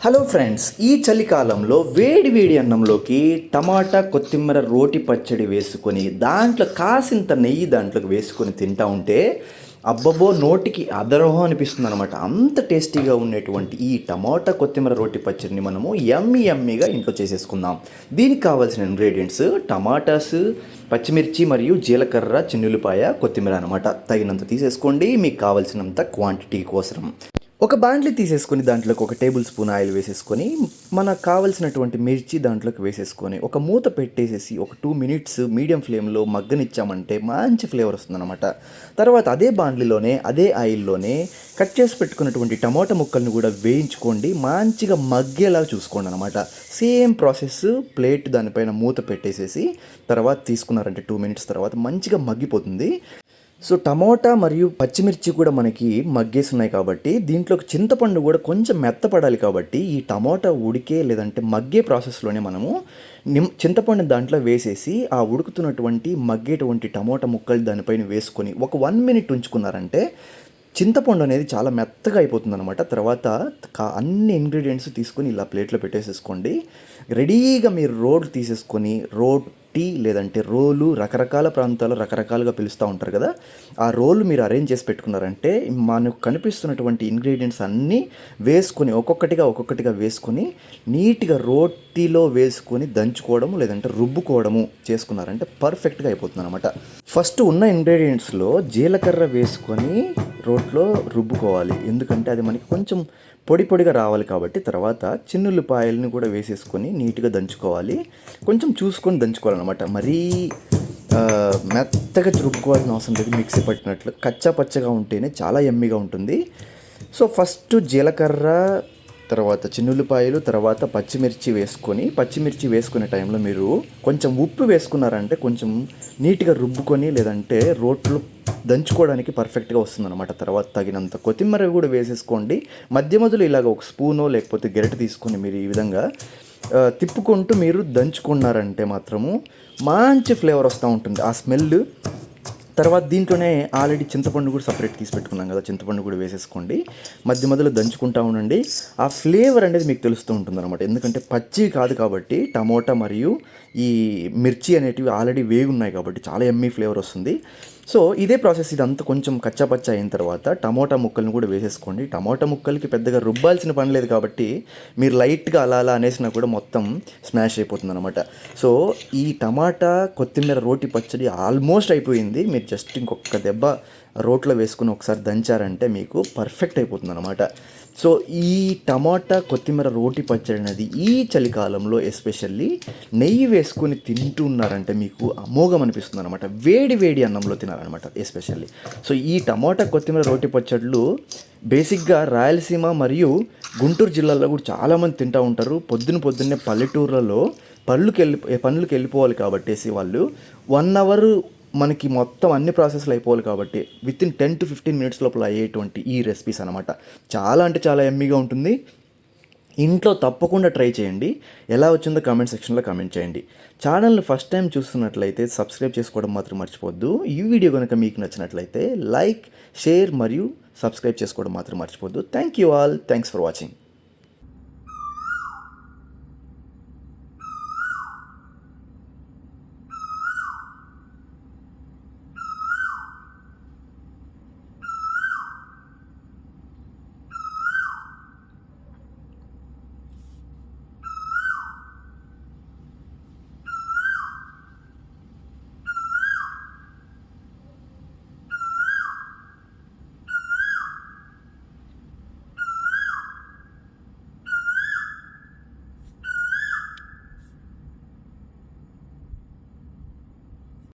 Hello friends ఈ చలికాలంలో వేడి వేడి అన్నంలోకి టమాటా కొత్తిమీర రోటి పచ్చడి వేసుకొని దాంట్లో కాసింత నెయ్యి దాంట్లోకి వేసుకొని తింటా ఉంటే అబ్బబ్బో నోటికి అదరహం అనిపిస్తుంది అనమాట అంత టేస్టీగా ఉండేటువంటి ఈ టమాటా కొత్తిమీర రోటి పచ్చడిని మనము ఎమ్మి ఎమ్మిగా ఇంట్లో చేసేసుకుందాం. దీనికి కావాల్సిన ఇంగ్రీడియంట్స్ టమాటాస్ పచ్చిమిర్చి మరియు జీలకర్ర చిన్నులపాయ కొత్తిమీర అనమాట తగినంత తీసేసుకోండి మీకు కావాల్సినంత క్వాంటిటీ కోసం ఒక బాండ్లీ తీసేసుకొని దాంట్లోకి ఒక టేబుల్ స్పూన్ ఆయిల్ వేసేసుకొని మనకు కావలసినటువంటి మిర్చి దాంట్లోకి వేసేసుకొని ఒక మూత పెట్టేసేసి ఒక టూ మినిట్స్ మీడియం ఫ్లేమ్లో మగ్గనిచ్చామంటే మంచి ఫ్లేవర్ వస్తుందన్నమాట. తర్వాత అదే బాండ్లీలోనే అదే ఆయిల్లోనే కట్ చేసి పెట్టుకున్నటువంటి టమాటా ముక్కల్ని కూడా వేయించుకోండి. మంచిగా మగ్గేలా చూసుకోండి అనమాట సేమ్ ప్రాసెస్ ప్లేట్ దానిపైన మూత పెట్టేసేసి తర్వాత తీసుకున్నారంటే టూ మినిట్స్ తర్వాత మంచిగా మగ్గిపోతుంది. సో టమోటా మరియు పచ్చిమిర్చి కూడా మనకి మగ్గేస్తున్నాయి కాబట్టి దీంట్లోకి చింతపండు కూడా కొంచెం మెత్తపడాలి కాబట్టి ఈ టమోటా ఉడికే లేదంటే మగ్గే ప్రాసెస్లోనే మనము నిమ్ చింతపండు దాంట్లో వేసేసి ఆ ఉడుకుతున్నటువంటి మగ్గేటువంటి టమోటా ముక్కలు దానిపైన వేసుకొని ఒక వన్ మినిట్ ఉంచుకున్నారంటే చింతపండు అనేది చాలా మెత్తగా అయిపోతుంది అనమాట తర్వాత కా- అన్ని ఇంగ్రీడియంట్స్ తీసుకొని ఇలా ప్లేట్లో పెట్టేసేసుకోండి. రెడీగా మీరు రోడ్ తీసేసుకొని రోడ్ టీ లేదంటే రోలు రకరకాల ప్రాంతాల్లో రకరకాలుగా పిలుస్తూ ఉంటారు కదా. ఆ రోలు మీరు అరేంజ్ చేసి పెట్టుకున్నారంటే మనకు కనిపిస్తున్నటువంటి ఇంగ్రీడియంట్స్ అన్నీ వేసుకొని ఒక్కొక్కటిగా ఒక్కొక్కటిగా వేసుకొని నీట్గా రోటీలో వేసుకొని దంచుకోవడము లేదంటే రుబ్బుకోవడము చేసుకున్నారంటే పర్ఫెక్ట్గా అయిపోతుంది అనమాట ఫస్ట్ ఉన్న ఇంగ్రీడియంట్స్లో జీలకర్ర వేసుకొని రోట్లో రుబ్బుకోవాలి. ఎందుకంటే అది మనకి కొంచెం పొడి పొడిగా రావాలి కాబట్టి తర్వాత చిన్నుల్లిపాయలని కూడా వేసేసుకొని నీట్గా దంచుకోవాలి. కొంచెం చూసుకొని దంచుకోవాలన్నమాట. మరీ మెత్తగా చురుక్కోవాల్సిన అవసరం లేదు. మిక్సీ పట్టినట్లు. కచ్చా పచ్చగా ఉంటేనే చాలా ఎమ్మిగా ఉంటుంది. సో ఫస్ట్ జీలకర్ర తర్వాత చిన్నుల్లిపాయలు తర్వాత పచ్చిమిర్చి వేసుకొని పచ్చిమిర్చి వేసుకునే టైంలో మీరు కొంచెం ఉప్పు వేసుకున్నారంటే కొంచెం నీట్గా రుబ్బుకొని లేదంటే రోట్లో దంచుకోవడానికి పర్ఫెక్ట్గా వస్తుందన్నమాట. తర్వాత తగినంత కొత్తిమీర కూడా వేసేసుకోండి. మధ్య మధ్యలో ఇలాగ ఒక స్పూనో లేకపోతే గెరటి తీసుకొని మీరు ఈ విధంగా తిప్పుకుంటూ మీరు దంచుకున్నారంటే మాత్రము మంచి ఫ్లేవర్ వస్తూ ఉంటుంది. ఆ స్మెల్ తర్వాత దీంట్లోనే ఆల్రెడీ చింతపండు కూడా సపరేట్ తీసి పెట్టుకున్నాం కదా చింతపండు కూడా వేసేసుకోండి. మధ్య మధ్యలో దంచుకుంటా ఉండండి. ఆ ఫ్లేవర్ అనేది మీకు తెలుస్తూ ఉంటుంది అనమాట ఎందుకంటే పచ్చి కాదు కాబట్టి టమోటా మరియు ఈ మిర్చి అనేటివి ఆల్రెడీ వేగి ఉన్నాయి కాబట్టి చాలా ఎమ్మీ ఫ్లేవర్ వస్తుంది. సో ఇదే ప్రాసెస్ ఇదంతా కొంచెం కచ్చాపచ్చా అయిన తర్వాత టమోటా ముక్కల్ని కూడా వేసేసుకోండి. టమోటా ముక్కలకి పెద్దగా రుబ్బాల్సిన పని లేదు కాబట్టి మీరు లైట్గా అలా అలా అనేసినా కూడా మొత్తం స్మాష్ అయిపోతుంది అనమాట సో ఈ టమాటా కొత్తిమీర రోటి పచ్చడి ఆల్మోస్ట్ అయిపోయింది. మీరు జస్ట్ ఇంకొక దెబ్బ రోట్లో వేసుకుని ఒకసారి దంచారంటే మీకు పర్ఫెక్ట్ అయిపోతుంది అనమాట సో ఈ టమాటా కొత్తిమీర రోటి పచ్చడి అనేది ఈ చలికాలంలో ఎస్పెషల్లీ నెయ్యి వేసుకొని తింటున్నారంటే మీకు అమోఘం అనిపిస్తుంది అనమాట వేడి వేడి అన్నంలో తినాలన్నమాట ఎస్పెషల్లీ. సో ఈ టమాటా కొత్తిమీర రోటి పచ్చళ్ళు బేసిక్గా రాయలసీమ మరియు గుంటూరు జిల్లాలో కూడా చాలామంది తింటూ ఉంటారు. పొద్దున పొద్దున్నే పల్లెటూర్లలో పళ్ళుకి వెళ్ళి పనులకు వెళ్ళిపోవాలి కాబట్టేసి వాళ్ళు వన్ అవర్ మనకి మొత్తం అన్ని ప్రాసెస్లు అయిపోవాలి కాబట్టి within ten to fifteen minutes లోపల అయ్యేటువంటి ఈ రెసిపీస్ అనమాట చాలా అంటే చాలా ఎమ్మీగా ఉంటుంది. ఇంట్లో తప్పకుండా ట్రై చేయండి. ఎలా వచ్చిందో కామెంట్ సెక్షన్లో కామెంట్ చేయండి. ఛానల్ని ఫస్ట్ టైం చూస్తున్నట్లయితే సబ్స్క్రైబ్ చేసుకోవడం మాత్రం మర్చిపోద్దు ఈ వీడియో కనుక మీకు నచ్చినట్లయితే లైక్ షేర్ మరియు సబ్స్క్రైబ్ చేసుకోవడం మాత్రం మర్చిపోద్దు thank you all thanks for watching